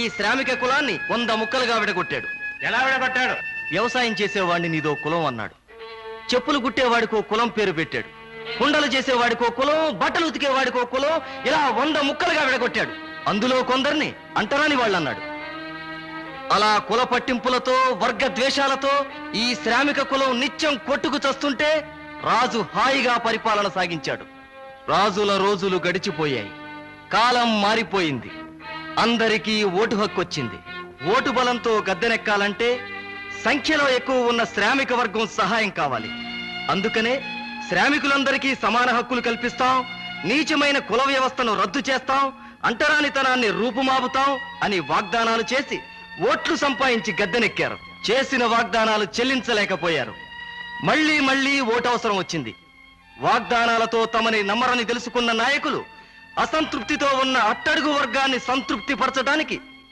ఈ శ్రామిక కులాన్ని వంద ముక్కలుగా విడగొట్టాడు. ఎలా విడగొట్టాడు? వ్యవసాయం చేసేవాడిని నీదో కులం అన్నాడు. చెప్పులు కుట్టేవాడికో కులం పేరు పెట్టాడు. కుండలు చేసేవాడికో కులం బట్టలు ఉతికేవాడికో కులం ఇలా వంద ముక్కలుగా విడగొట్టాడు. అందులో కొందరిని అంటరాని వాళ్ళు అన్నాడు అలా కుల పట్టింపులతో వర్గ ద్వేషాలతో ఈ శ్రామిక కులం నిత్యం కొట్టుకు చస్తుంటే రాజు హాయిగా పరిపాలన సాగించాడు. రాజుల రోజులు గడిచిపోయాయి. కాలం మారిపోయింది. అందరికీ ఓటు హక్కు వచ్చింది. ఓటు బలంతో గద్దెనెక్కాలంటే సంఖ్యలో ఎక్కువ ఉన్న శ్రామిక వర్గం సహాయం కావాలి. అందుకనే శ్రామికులందరికీ సమాన హక్కులు కల్పిస్తాం నీచమైన కుల వ్యవస్థను రద్దు చేస్తాం అంటరానితనాన్ని రూపుమాపుతాం అని వాగ్దానాలు చేసి ఓట్లు సంపాదించి గద్దెనెక్కారు. చేసిన వాగ్దానాలు చెల్లించలేకపోయారు. మళ్ళీ మళ్ళీ ఓటవసరం వచ్చింది. వాగ్దానాలతో తమని నమ్మరని తెలుసుకున్న నాయకులు అసంతృప్తితో ఉన్న అట్టడుగు వర్గాన్ని సంతృప్తి పరచడానికి